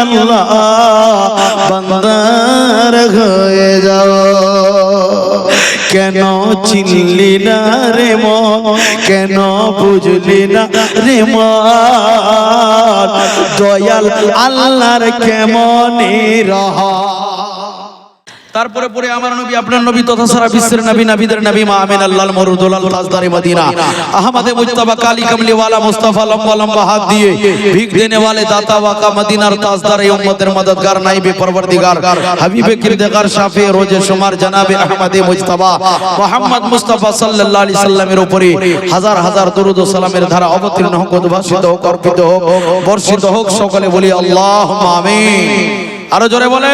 আল্লাহ বান্দার হয়ে যাও। কেন চিনলি না রে ম? কেন বুঝলি না রে ম? দয়াল আল্লাহর কেমন রহা তারপরে পরে আমার নবী, আপনার নবী তথা সারা বিশ্বের নবী, নবীদের নবী, মা আমিন আল্লাহ মরুদুলাল তাজদারে মদিনা, আহমদে মুজতবা, কালী কমলি ওয়ালা, মুস্তাফা লম্বা লম্বা হাত দিয়ে ভিক দেনে वाले দাতা ওয়াকা, মদিনার তাজদার উম্মতের মদদগার, নাইবে পরবর্তীগার, হাবিবে কিরদেগার শাফি রোজে শুমার জনাবে আহমদে মুজতবা, মুহাম্মদ মুস্তাফা সাল্লাল্লাহু আলাইহি সাল্লামের উপরে হাজার হাজার দরুদ ও সালামের ধারা অবতীর্ণ হোক, উদ্ভাসিত হোক, অর্পিত হোক, বর্ষিত হোক, সকলে বলি আল্লাহুম্মা আমিন। আরও জোরে বলে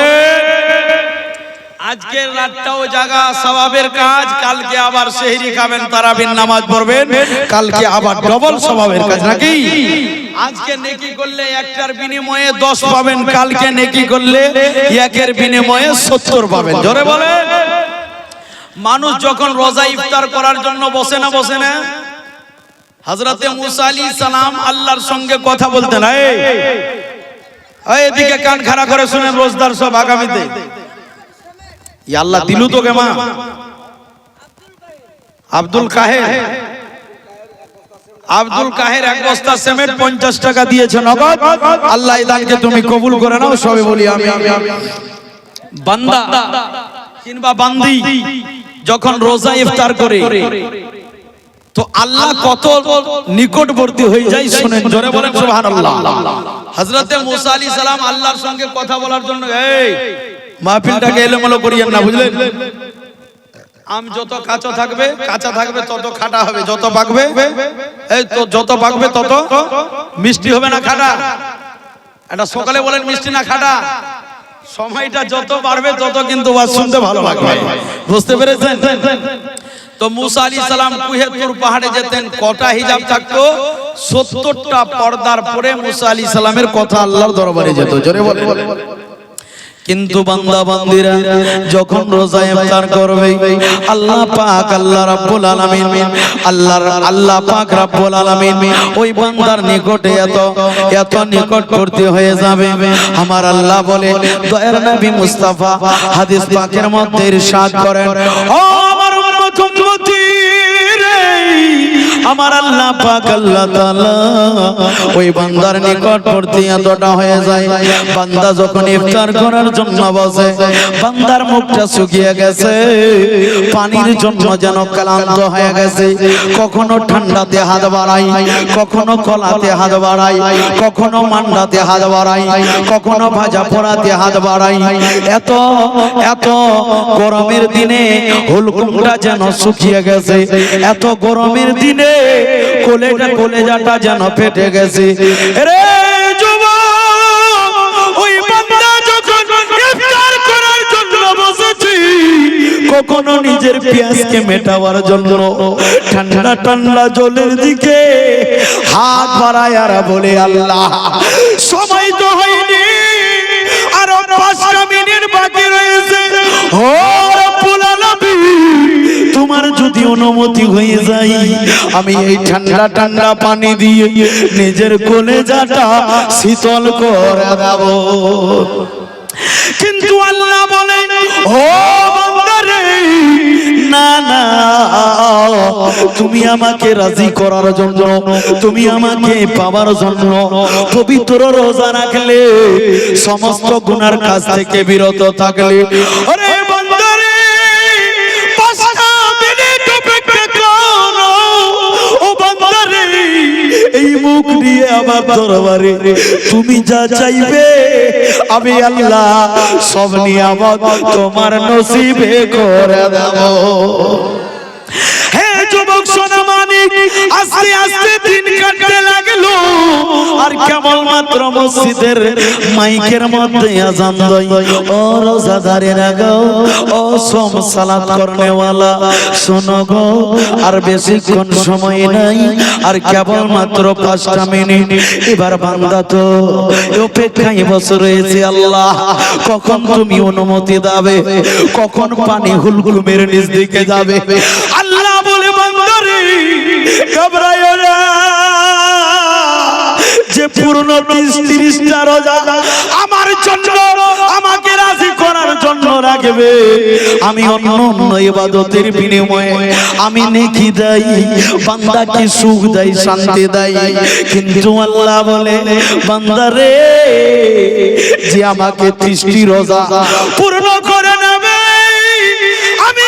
আজকের রাতটাও জাগা সওয়াবের কাজ, কালকে আবার সেহরি খাবেন তারাবির নামাজ পড়বেন, কালকে আবার ডবল সওয়াবের কাজ, নাকি? আজকে নেকি করলে একটার বিনিময়ে দশ পাবেন, কালকে নেকি করলে একের বিনিময়ে সত্তর পাবেন। জোরে বলে। মানুষ যখন রোজা ইফতার করার জন্য বসে না বসে না। হজরতে মুসা সালাম আল্লাহর সঙ্গে কথা বলতেন এদিকে কান খাড়া করে শুনেন রোজদার সব আগামীতে। আল্লাহ দিলু তোকে মা। আব্দুল কাহের। আব্দুল কাহের এক বস্তা সিমেন্ট পঞ্চাশ টাকা দিয়েছে নগদ। আল্লাহ দানকে তুমি কবুল করে নাও সবে বলি আমি আমি আমি। বান্দা কিংবা বান্দি যখন রোজা ইফতার করে তো আল্লাহ কত নিকটবর্তী হয়ে যায় শুনেন জোরে বলেন সুবহানাল্লাহ। হযরতে মুসা আলাইহিস সালাম আল্লাহর সঙ্গে কথা বলার জন্য এই মাহফিলটাকে এলোমেলো করিয়েন না বুঝলেন? আম যত কাঁচা থাকবে কাঁচা থাকবে তত খাটা হবে যত পাকবে এই তো যত পাকবে তত মিষ্টি হবে না খাটা? এটা সকালে বলেন মিষ্টি না খাটা? সময়টা যত বাড়বে তত কিন্তু ওয়াজ শুনতে ভালো লাগবে। বুঝতে পেরেছেন? তো মুসা আলী সালাম কুহেতুর পাহাড়ে যেতেন কটা হিজাব থাকতো? সত্তরটা পর্দার পরে মুসা আলী সালামের কথা আল্লাহর দরবারে যেত। জোরে বলে কিন্তু বান্দা বান্দিরা যখন রোজা ইফতার করবে আল্লাহ পাক আল্লাহ রাব্বুল আলামিন আল্লাহর আল্লাহ পাক রাব্বুল আলামিন ওই বান্দার নিকটে এত এত নিকটবর্তী হয়ে যাবে আমার আল্লাহ বলে দয়ার নবী মুস্তাফা হাদিস পাকের মধ্যে ইরশাদ করেন ও আমার আল্লাহ পাক আল্লাহ তাআলা ওই বান্দার নিকটবর্তী এতটা হয়ে যায়। বান্দা যখন ইফতার করার জন্য বসে, বান্দার মুখটা শুকিয়ে গেছে, পানির জন্য যেন ক্লান্ত হয়ে গেছে। কখনো ঠান্ডাতে হাত বাড়াই, কখনো কলাতে হাত বাড়াই, কখনো মান্ডাতে হাত বাড়াই, কখনো ভাজা পোড়াতে হাত বাড়াই। এত এত গরমের দিনে হুলকুমটা যেন শুকিয়ে গেছে। এত গরমের দিনে কোলেটা কলেজাটা যেন ফেটে গেছে। রে কখনো নিজের পেঁয়াজকে মেটাবার জন্য ঠান্ডা ঠান্ডা জলের দিকে হাত বাড়ায় আর বলে, আল্লাহ, সময় তো হয়নি। আরও পাঁচটা মিনিট বাকি রয়েছে। ও তোমার যদি অনুমতি হয়ে যায়, আমি এই ঠান্ডা ঠান্ডা পানি দিয়ে নিজের কলেজাটা শীতল করে দেব। কিন্তু আল্লাহ বলে ও বান্দারে, না না, তুমি আমাকে রাজি করার জন্য, তুমি আমাকে পাওয়ার জন্য পবিত্র রোজা রাখলে, সমস্ত গুনার কাছ থেকে বিরত থাকলে। আরে মুখ দিয়ে আমার দরবারে, তুমি যা চাইবে, আমি আল্লাহ সব নিয়ামত তোমার নসিবে করে দেব। হে যুবক সোনা মানিক, আস্তে আস্তে দিন কাটতে লাগল আর কেবল মাত্র মসজিদের মাইকের মধ্যে আজান দই ও রোজাদারের আগো, ও সোম সালাত করনে ওয়ালা শোনো গো, আর বেশিক্ষণ সময় নাই, আর কেবল মাত্র পাঁচটা মিনিট। এবার বান্দা তো অপেক্ষায় বসে রয়েছে, আল্লাহ, কখন তুমি অনুমতি দাবে? কখন পানি হুলহুল মেরে নিজ দিকে যাবে? আল্লাহ বলে বান্দারে ঘবরাইও না। যে পূর্ণ তিরিশ তিরিশটা রোজা আমার জন্য, আমাকে রাজি করার জন্য রাখবে। আমি অন্য অন্য ইবাদতের বিনিময়ে আমি নেকি দেই, বান্দাকে সুখ দেই, শান্তি দেই। কিন্তু আল্লাহ বলে, বান্দা রে, যে আমাকে ত্রিশটি রোজা পূর্ণ করে নেবে, আমি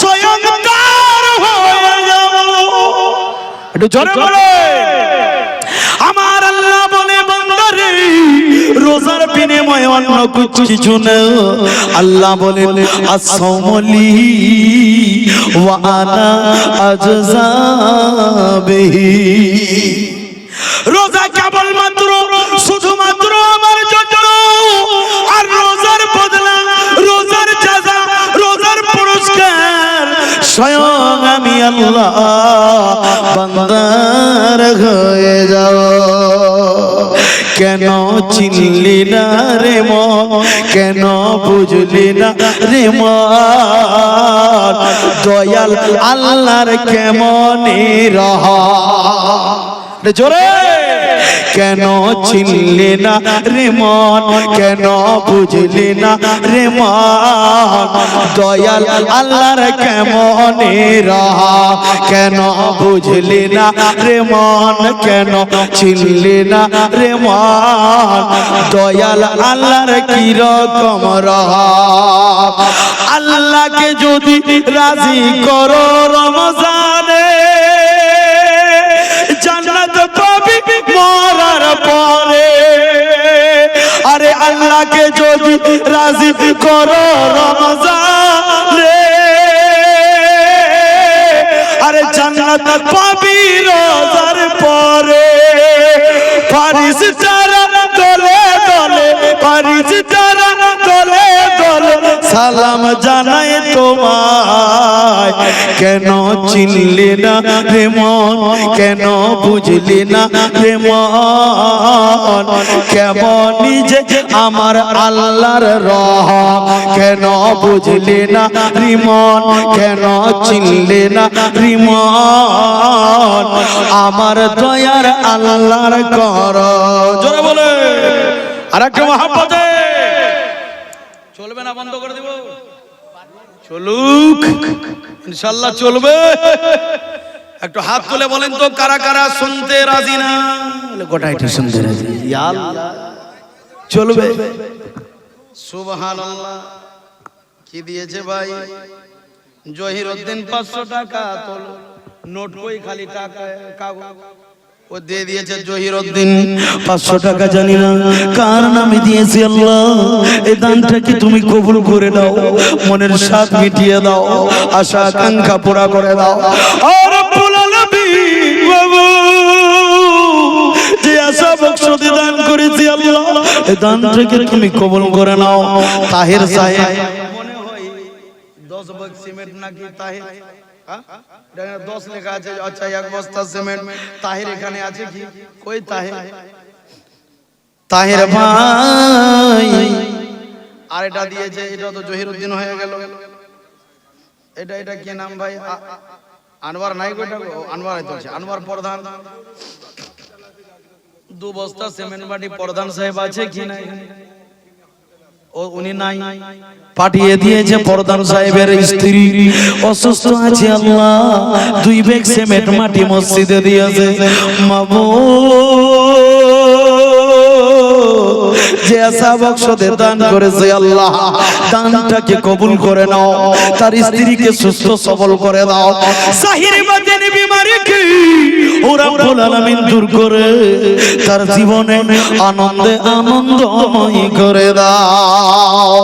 স্বয়ং একটু জোরে বলে আল্লাহ বলে বান্দারে, রোজার বিনিময়ে অন্য কিছু না আল্লাহ বলে আসমলি ওয়া আনা আজজা বিহি রোজা কেবল মাত্র শুধুমাত্র আমার জন্য, আর রোজার বদলা, রোজার জাযা রোজার পুরস্কার স্বয়ং আমি আল্লাহ বান্দার হয়ে যাব। কেন চিনলি না রে ম? কেন বুঝলি না রে ম? দয়াল আল্লাহর কেমন রহ জোরে? কেন চিনলি না রে মন? কেন বুঝলি না রে মন? দয়াল আল্লাহর কেমন রাহা কেন বুঝলি না রে মন? কেন চিনলি না রে মন? দয়াল আল্লাহর কি রকম রাহা আল্লাহকে যদি রাজি করো রমজানে পরে আরে আল্লাহকে যদি রাজি করো রমজানে, আরে জান্নাত পাবি রোজার পরে। ফারিস তারা দলে দলে ফারিস তারা সালাম জানাই তোমায়। কেন চিনলি না রে মন? কেন বুঝলি না রে মন? কেমন যে আমার আল্লাহর রহ। কেন বুঝলি না রিমন কেন চিনলি না রিমন আমার দয়ার আল্লাহর কর জোরে বলে। আর একটা মহাপদে চলবে না বন্ধ করে দিব। চলুক ইনশাল্লাহ চলবে। একটু হাত তুলে বলেন তো কারা কারা শুনতে রাজি না? বলে, গোটাইটি শুনতে রাজি। চলবে। সুবহানাল্লাহ। কি দিয়েছে ভাই? জহির উদ্দিন পাঁচশো টাকা তোল। নোট কই খালি টাকা কাগজ। ও দিয়ে দিয়েছে টাকা জানি না কার নামে দিয়েছি আল্লাহ? এই দানটাকে তুমি কবুল করে দাও মনের স্বাদ মিটিয়ে দাও। আশা আকাঙ্ক্ষা পুরা করে দাও। আর রব্বুল আলামিন বাবু। যে আশা বক্সতে দান করেছি আল্লাহ এই দানটাকে তুমি কবুল করে নাও। তাহের সাহেব। মনে হয় বক্স সিমেন্ট নাকি তাহের? দশ লেখা আছে আচ্ছা এক বস্তা সিমেন্ট। তাহের এখানে আছে কি? কই তাহের? তাহের ভাই। আর এটা দিয়েছে, এটা তো জহিরুদ্দিন হয়ে গেল। এটা এটা কি নাম ভাই? আনোয়ার নাই কইটা গো? আনোয়ার আছে আনোয়ার প্রধান। দু বস্তা সিমেন্ট বাটি প্রধান সাহেব আছে কি নাই? উনি নাই। পাঠিয়ে দিয়েছে প্রধান সাহেবের স্ত্রী। অসুস্থ আছে আল্লাহ। দুই ব্যাগ মাটি মসজিদে দিয়েছে। মাবু যে আশা দান করেছে আল্লাহ দানটাকে কবুল করে নাও। তার স্ত্রীকে সুস্থ সবল করে দাও। সাহিরি দূর করে তার জীবনে আনন্দে আনন্দময় করে দাও।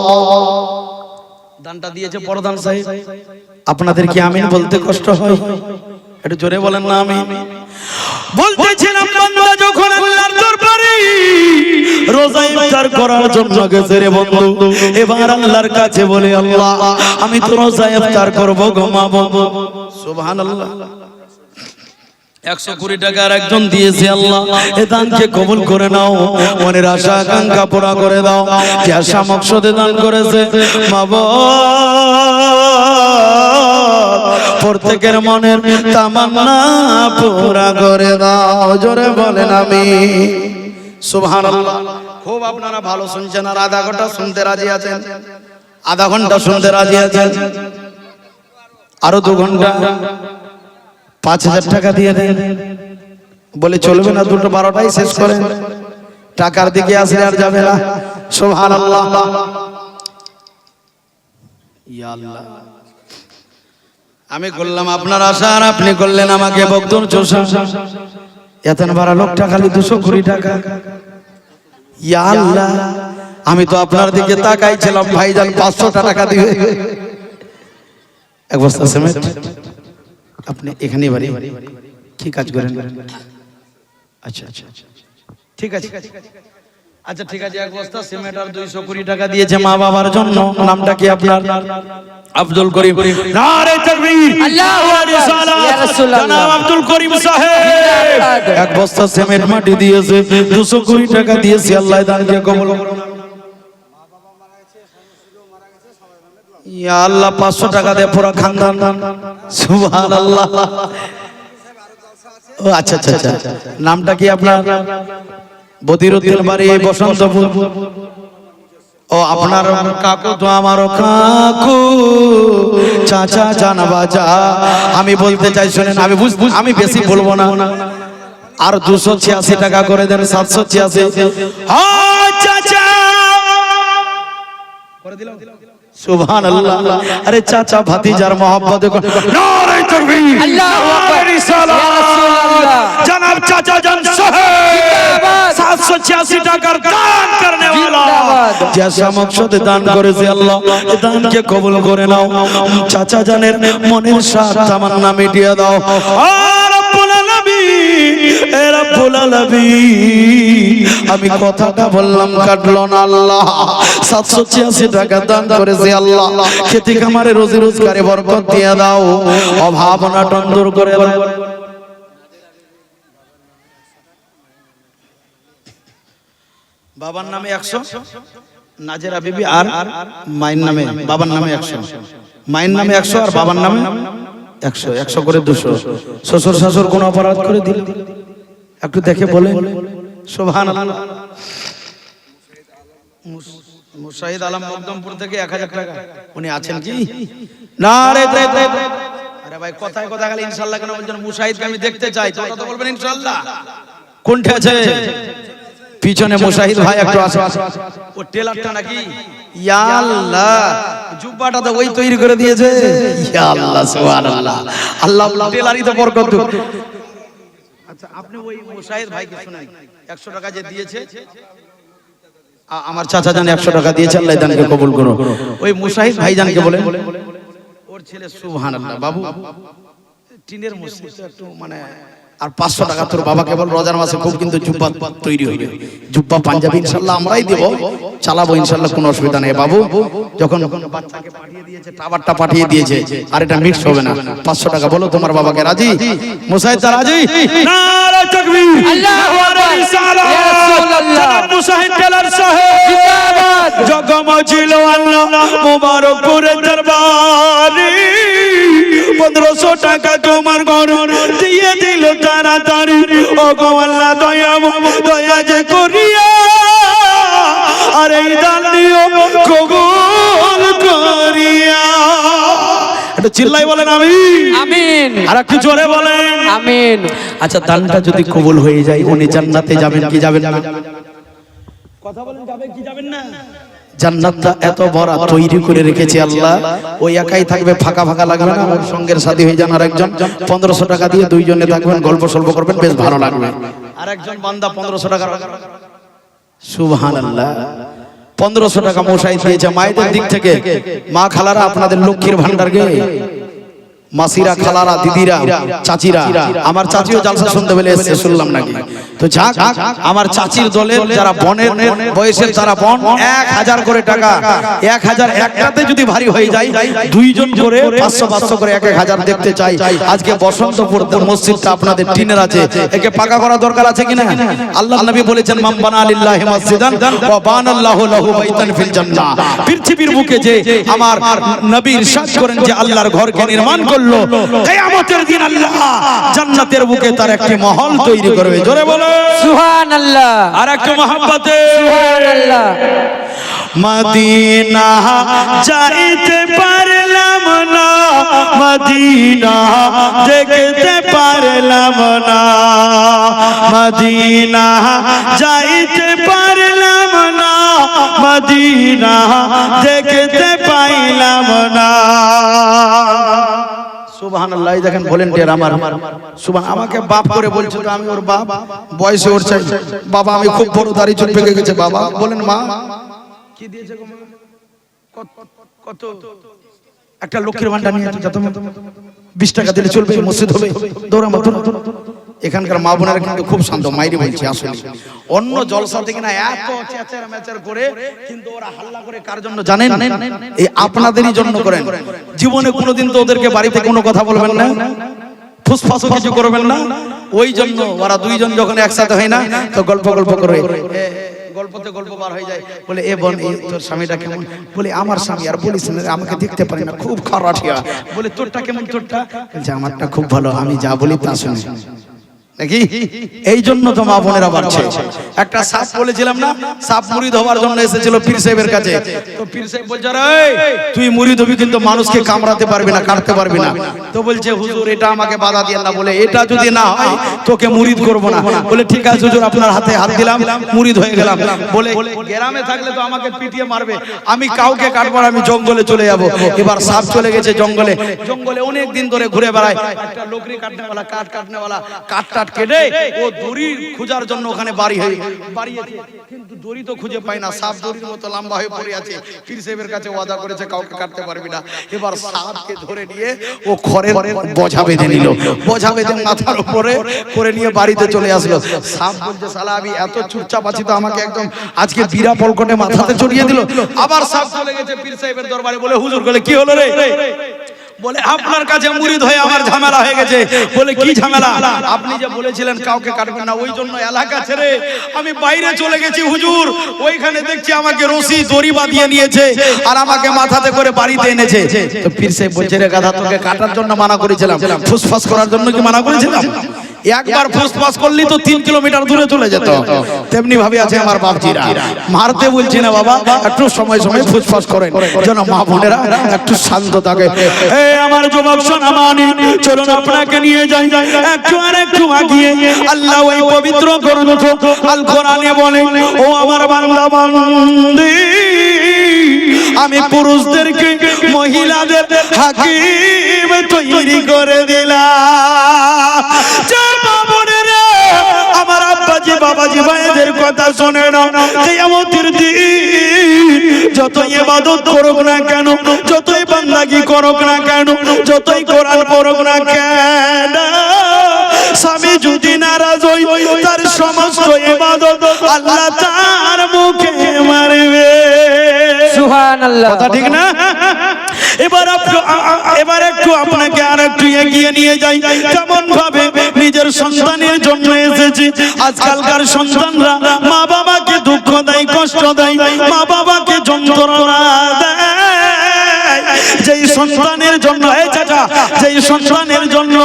দানটা দিয়েছে প্রধান সাহেব। আপনাদের কি আমিন বলতে কষ্ট হয়? একটু জোরে বলেন না আমি বলতেছিলাম বান্দা যখন আল্লাহর দরবারে রোজা ইফতার করার জন্য গেছে রে বন্ধু। এবার আল্লাহর কাছে বলে আল্লাহ আমি তো রোজা ইফতার করব গো মা বাবা সুবহানাল্লাহ। একশো কুড়ি টাকার একজন দিয়েছে আল্লাহ। এ দানকে কবুল করে নাও। মনের আশা, আকাঙ্ক্ষা পুরা করে দাও। যে আশা মকসদে দান করেছে। মা প্রত্যেকের মনের তামান্না পুরা করে দাও। জোরে বলেন আমি। সুবহানাল্লাহ। খুব আপনারা ভালো শুনছেন আর আধা ঘণ্টা শুনতে রাজি আছেন। আধা ঘণ্টা শুনতে রাজি আছেন। আরও দু ঘণ্টা। পাঁচ হাজার টাকা দিয়ে দেন। বলে, চলবে না, দুটো বারোটাই শেষ করে টাকার দিকে আসলে আর যাবে না। সোহান আল্লাহ। আমি করলাম আপনার আশা, আর আপনি করলেন আমাকে বকদুর চোষা। এতন বারা লোকটা খালি দুশো কুড়ি টাকা। ইয়া আল্লাহ, আমি তো আপনার দিকে তাকাইছিলাম, ভাইজান পাঁচশো টাকা দিবে এক বস্তা সিমেন্ট। আপনি এখানে বাড়ি। কি কাজ করেন? আচ্ছা আচ্ছা আচ্ছা। ঠিক আছে। আচ্ছা ঠিক আছে এক বস্তা সিমেন্ট আর দুইশো কুড়ি টাকা দিয়েছে মা বাবার জন্য। নামটা কি আপনার? আব্দুল করিম। নারে তাকবীর। আল্লাহু আকবার। জনাব আব্দুল করিম সাহেব। এক বস্তা সিমেন্ট মাটি দিয়েছে দুশো কুড়ি টাকা দিয়েছে। আল্লাহ দানকে কবল করুন। ইয়া আল্লাহ পাঁচশো টাকা দিয়ে পুরো খানদান। সুবহান আল্লাহ ও আচ্ছা আচ্ছা আচ্ছা। নামটা কি আপনার? বদিরুদ্দিন বাড়ি, বসন্তপুর। ও, আপনার কাকু তো আমারও কাকু। চাচা জানাবা যা আমি বলতে চাই, শুনেন, আমি বুঝ আমি বেশি বলব না। আর দুশো ছিয়াশি টাকা করে দেন, সাতশো ছিয়াশি। চাচা। সুবহান আল্লাহ আরে চাচা ভাতিজার মহব্বত নারে তাকবীর। আল্লাহু আকবার। রিসালাত। জনাব চাচা জান সাহেব। 786 টাকার দান করনে वाला জেসা মকসদে দান করেছে আল্লাহ। এ দানকে কবুল করে নাও। চাচা জানের মনের সাথ তামান্না মিটিয়ে দাও। আমি কথাটা বললাম, কাটলো না আল্লাহ। সাতশো ছিয়াশি টাকা দান করেছে আল্লাহ। খেতে খামারে রোজি রোজগারে বরকত দিয়ে দাও। অভাব অনাটন দূর করে বাবার নামে একশো। নাজেরা বিবি আর মায়ের নামে বাবার নামে একশো। মায়ের নামে একশো আর বাবার নামে একশো একশো করে দুশো। শ্বশুর, শাশুর কোন অপরাধ করে দিল? একটু দেখে বলে শোভান মুশাহিদ আলম মকদমপুর থেকে এক হাজার টাকা। উনি আছেন কি? না রে। আরে ভাই, কথায় কথা খালি ইনশাল্লাহ কেন বলছেন? মুশাহিদকে আমি দেখতে চাই। তোমরা তো বলবেন ইনশাল্লাহ। কোনটা আছে? পিছনে মুশাহিদ ভাই একটু আসো। ও টেলারটা নাকি? ইয়া আল্লাহ। জুব্বাটা তো ওই তৈরি করে দিয়েছে। ইয়া আল্লাহ সুবহানাল্লাহ। আল্লাহ টেলারই তো বরকত। দেখ। আচ্ছা আপনি ওই মুশাহিদ ভাইকে শুনাই 100 টাকা যে দিয়েছে আমার চাচা জান 100 টাকা দিয়েছে আল্লাহ দানকে কবুল করো ওই মুশাহিদ ভাইজানকে বলে ওর ছেলে সুবহানাল্লাহ বাবু। টিনের মসজিদ তো একটু মানে আর পাঁচশো টাকা তোর বাবাকে বল রোজার মাসে খুব কিন্তু জুব্বা তৈরি হবে জুব্বা পাঞ্জাবি ইনশাল্লাহ আমরাই দেব চালাবো ইনশাল্লাহ কোনো অসুবিধা নেই। বাবু যখন বাচ্চাকে পাঠিয়ে দিয়েছে টাবারটা পাঠিয়ে দিয়েছে আর এটা মিক্স হবে না। পাঁচশো টাকা বলো তোমার বাবাকে রাজি? মুসাইদ তা রাজি। জগমজিল আল্লাহ মুবারকপুরের দরবারে। পনেরোশো টাকা তোমার ঘর দিয়ে দিল তাড়াতাড়ি ও গো আল্লাহ দয়া দয়া যে করিয়া। আর এই দান কবুল করিয়া। এটা চিল্লাই বলেন আমি আমিন। আর একটু জোরে বলেন। আমিন। আচ্ছা দানটা যদি কবুল হয়ে যায় উনি জান্নাতে যাবেন কি যাবেন না? কথা বলেন যাবেন কি যাবেন না? জান্নাতটা এত বড় তৈরি করে রেখেছে আল্লাহ। ওই একাই থাকবে, ফাঁকা ফাঁকা লাগবে না। ওর সঙ্গের সাথী হয়ে যান আর একজন পনেরোশো টাকা দিয়ে দুইজনে থাকবেন, গল্প সল্প করবেন, বেশ ভালো লাগবে। আরেকজন বান্দা পনেরোশো টাকা সুবহান আল্লাহ পনেরোশো টাকা মশাই দিয়েছে মায়েদের দিক থেকে। মা খালারা, আপনাদের লক্ষ্মীর ভান্ডার গে। মাসিরা খালারা দিদিরা চাচিরা আমার চাচিও জালসা শুনতে পেলে এসছে শুনলাম নাকি? তো যাক আমার চাচির দলের যারা বনের বয়সের যারা বন এক হাজার করে টাকা এক হাজার একটাতে যদি ভারী হয়ে যায় দুইজন করে পাঁচশো পাঁচশো করে এক এক হাজার দেখতে চাই। আজকে বসন্তপুর মসজিদটা আপনাদের টিনের আছে। একে পাকা করা দরকার আছে কিনা? আল্লাহ নবী বলেছেন মাম বানা লিল্লাহি মসজিদান ওয়া বানাল্লাহু লাহু বাইতান ফিল জান্নাহ। পৃথিবীর বুকে যে আমার নবী ইরশাদ করেন যে আল্লাহর ঘরকে নির্মাণ করল করল। কিয়ামতের দিন আল্লাহ জান্নাতের বুকে তার একটি মহল তৈরি করবে। জোরে বলো। সুহান আল্লাহ আর একটু মহাব্বতে। সুহান আল্লাহ মদিনা যাইতে পারলাম না। মদিনা দেখতে পারলাম না। মদিনা যাইতে পারলাম না। মদিনা দেখতে পাইলাম না। সুবহানাল্লাহ, এই দেখেন ভলেন্টিয়ার আমার। সুবহান আমাকে বাপ করে বলছে তো আমি ওর বাপ। বয়সে ওর চাই বাবা, আমি খুব বড় দাড়ি চুল পেকে গেছে, বাবা। বলেন, মা, কি দিয়েছে কত- একটা লক্ষ্মীর ভান্ডার নিয়ে যত বিশ টাকা দিলে চলবে, মসজিদ হবে দৌড়াবো এখানকার মা বোনেরা কিন্তু খুব শান্ত, মাইরি বলছে আসলে। অন্য জলসা থেকে না এত চেঁচার মেচার করে কিন্তু ওরা হাল্লা করে কার জন্য জানেন? এই আপনাদেরই জন্য করেন। জীবনে কোনোদিন তো ওদেরকে বাড়িতে কোনো কথা বলবেন না। ফুসফাসও কিছু করবেন না। ওই জন্য ওরা দুইজন যখন একসাথে হয় না, তো গল্প গল্প করে বার হয়ে যায়। বলে, এ তোর বলে, আমার স্বামী, আর আমাকে দেখতে পারি না, খুব খারাটিয়া বলে, তোরটা কেমন আমারটা খুব ভালো, আমি যা বলি তা শুনে। নাকি? এই জন্য তো মা বোনেরা বাড়ছে। একটা সাপ বলেছিলাম না? সাপ হওয়ার জন্য এসেছিল পীর সাহেবের কাছে। তো পীর সাহেব বলছে তুই হবি কিন্তু মানুষকে কামড়াতে পারবি না কাটতে পারবি না। তো বলছে হুজুর এটা আমাকে বাধা দিয়ে না বলে এটা যদি না হয় তোকে করব না। বলে ঠিক আছে হুজুর আপনার হাতে হাত দিলাম হয়ে গেলাম। বলে গ্রামে থাকলে তো আমাকে পিটিয়ে মারবে। আমি কাউকে কাটবো আমি জঙ্গলে চলে যাব। এবার সাপ চলে গেছে জঙ্গলে। জঙ্গলে অনেক দিন ধরে ঘুরে বেড়ায়। একটা লোকরি কাটনেওয়ালা কাঠ কাটনেওয়ালা কাঠ টাট কেটে ও দড়ি খোঁজার জন্য ওখানে বাড়ি হয়ে বাড়িয়েছে কিন্তু দড়ি তো খুঁজে পায় না। সাপ দড়ির মতো লম্বা হয়ে পড়ে আছে। পীর সাহেবের কাছে ওয়াদা করেছে, কাউকে কাটতে পারবি না। এবার সাপকে ধরে নিয়ে ও খড়ের বোঝা বেঁধে নিল। বোঝা বেঁধে মাথার উপরে করে নিয়ে বাড়িতে চলে আসলো। সাপ বলছে সালা আমি এত চুপচাপ আছি তো আমাকে একদম আজকে বিরা পলকটে মাথাতে চড়িয়ে দিল। আবার সাপ চলে গেছে পীর সাহেবের দরবারে বলে, হুজুর, বলে, কি হলো রে? বলে আপনার কাছে মুরিদ হয়ে আমার ঝামেলা হয়ে গেছে। বলে কি ঝামেলা? আপনি যে বলেছিলেন কাউকে কাটবেন না ওই জন্য এলাকা ছেড়ে আমি বাইরে চলে গেছি হুজুর। ওইখানে দেখছি আমাকে রশি দড়ি বাঁধিয়ে নিয়েছে আর আমাকে মাথাতে করে বাড়িতে এনেছে। তো পীর সাহেব বলছে রে গাধা তোকে কাটার জন্য মানা করেছিলাম। ফুসফাস করার জন্য কি মানা করেছিলাম? একবার ফুসফাস করলি তো তিন কিলোমিটার দূরে চলে যেত। তেমনি ভাবে আছে আমার বাপজিরা। মারতে বলছি না বাবা, একটু সময় সময় ফুসফাস করেন। যেন মা বোনেরা একটু শান্ত থাকে। আমার যুবক সোনামানি চলুন আপনাকে নিয়ে যাই। একটু আর একটু আগিয়ে। আল্লাহ ওই পবিত্র গ্রন্থ আল কোরআনে বলে ও আমার বান্দা বান্দি। আমি পুরুষদেরকে মহিলাদের হাকিম তৈরি করে দিলাম। আমার আব্বাজি বাবাজি ভাইদের কথা শোনে না কিয়ামতের দিন যত ইবাদত করুক না কেন যতই বান্দাগি করুক না কেন যতই কোরআন পড়ুক না কেন স্বামী যদি নারাজ হই কথা ঠিক না? এবার এবার একটু আপনাকে আর একটু এগিয়ে নিয়ে যাই। কেমন ভাবে নিজের সন্তানের জন্য এসেছি? আজকালকার সন্তানরা মা বাবাকে দুঃখ দেয়, কষ্ট দেয় মা বাবাকে যন্ত্রণা দেয়। যেই সন্তানের জন্য এই চাচা, যেই সন্তানের জন্য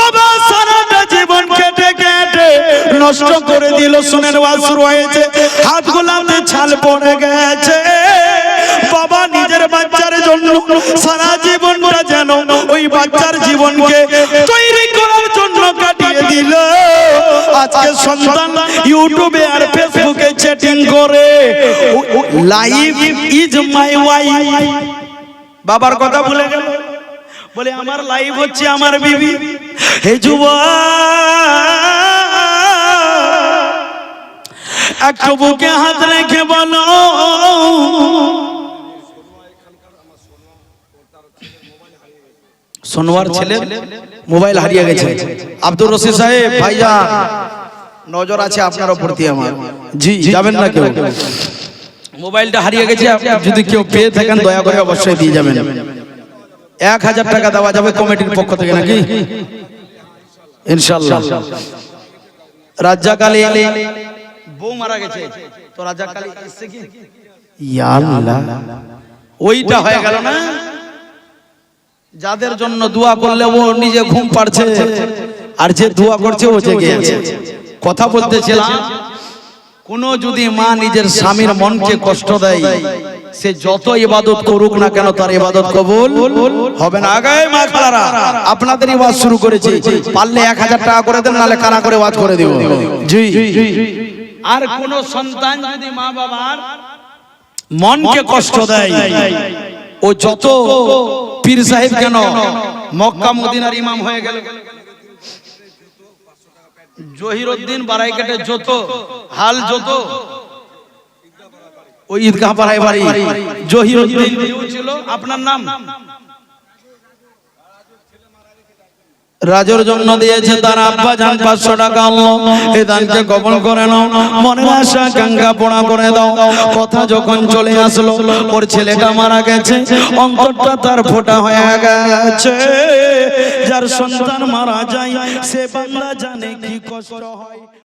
বাবা সারাটা জীবন কেটে কেটে নষ্ট করে দিল ওয়াজ শুরু হয়েছে হাত গোলাতে ছাল পড়ে গেছে। সারা জীবনটা যেন ওই বাচ্চার জীবনকে তৈরি করার জন্য কাটিয়ে দিল। আজকে সন্তান ইউটিউবে আর ফেসবুকে চ্যাটিং করে। লাইফ ইজ মাই ওয়াইফ বাবার কথা ভুলে গেল। বলে, আমার লাইফ হচ্ছে আমার বিবি। হে যুবা একটু বুকে হাত রেখে বলো সোনোয়ার ছেলে মোবাইল হারিয়ে গেছে। আব্দুর রশিদ সাহেব ভাইয়া নজর আছে আপনার ওপর দিয়ে আমার। জি যাবেন না কেউ। মোবাইলটা হারিয়ে গেছে আপনি যদি কেউ পেয়ে থাকেন দয়া করে অবশ্যই দিয়ে যাবেন। এক হাজার টাকা দেওয়া যাবে কমিটির পক্ষ থেকে নাকি? ইনশাল্লাহ। রাজ্জাকালী বউ মারা গেছে। তো রাজ্জাকালী এসছে কি? ইয়া আল্লাহ ওইটা হয়ে গেল না? যাদের জন্য দোয়া করলে ও নিজে ঘুম পাড়ছে। আর যে দোয়া করছে ও জেগে আছে। কথা বলতেছিলাম কোন যদি মা নিজের স্বামীর মনকে কষ্ট দেয় সে যত ইবাদত করুক না কেন তার ইবাদত কবুল হবে না। আগে মা খালারা আপনাদের ওয়াজ শুরু করেছি। পারলে এক হাজার টাকা করে দেন নালে কানা করে ওয়াজ করে দিব। জি আর কোন সন্তান যদি মা বাবার মনকে কষ্ট দেয় ও যত পীর সাহেব কেন? মক্কা মদিনার ইমাম হয়ে গেল। জহিরুদ্দিন বারাইকেটে যত, হাল যত, ওই ঈদগাহ পাড়ায় বাড়ি। জহিরুদ্দিন ছিল, আপনার নাম? রাজের জন্য দিয়েছে তার আব্বা জান পাঁচশো টাকা আনলো। এই দানকে কবল করে নাও মনের আশা কাঙ্গা পোড়া করে দাও। কথা যখন চলে আসলো, ওর ছেলেটা মারা গেছে অঙ্কটা তার ফোটা হয়ে গেছে। যার সন্তান মারা যায়, সে বাংলা জানে কি কষ্ট হয়।